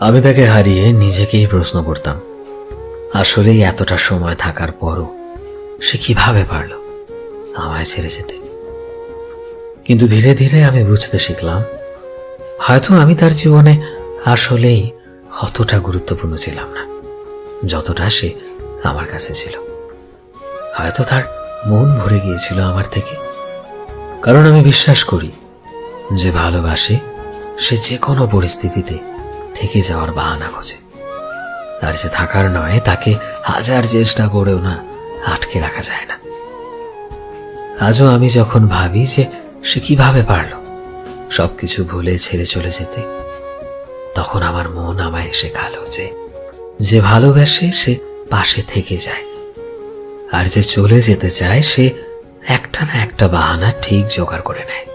আমি তাকে হারিয়ে নিজেকেই প্রশ্ন করতাম, আসলেই এতটা সময় থাকার পরও সে কীভাবে পারল আমায় ছেড়ে যেতে। কিন্তু ধীরে ধীরে আমি বুঝতে শিখলাম, হয়তো আমি তার জীবনে আসলেই অতটা গুরুত্বপূর্ণ ছিলাম না, যতটা সে আমার কাছে ছিল। হয়তো তার মন ভরে গিয়েছিল আমার থেকে, কারণ আমি বিশ্বাস করি যে ভালোবাসে সে যে কোনো পরিস্থিতিতে থেকে যাওয়ার বাহানা খোঁজে। আর যে থাকার নয়, তাকে হাজার চেষ্টা করেও না আটকে রাখা যায় না। আজও আমি যখন ভাবি যে সে কীভাবে পারল, সবকিছু ভুলে ছেড়ে চলে যেতে, তখন আমার মন আমায় শেখালো যে যে ভালোবাসে সে পাশে থেকে যায়, আর যে চলে যেতে চায় সে একটা না একটা বাহানা ঠিক জোগাড় করে নেয়।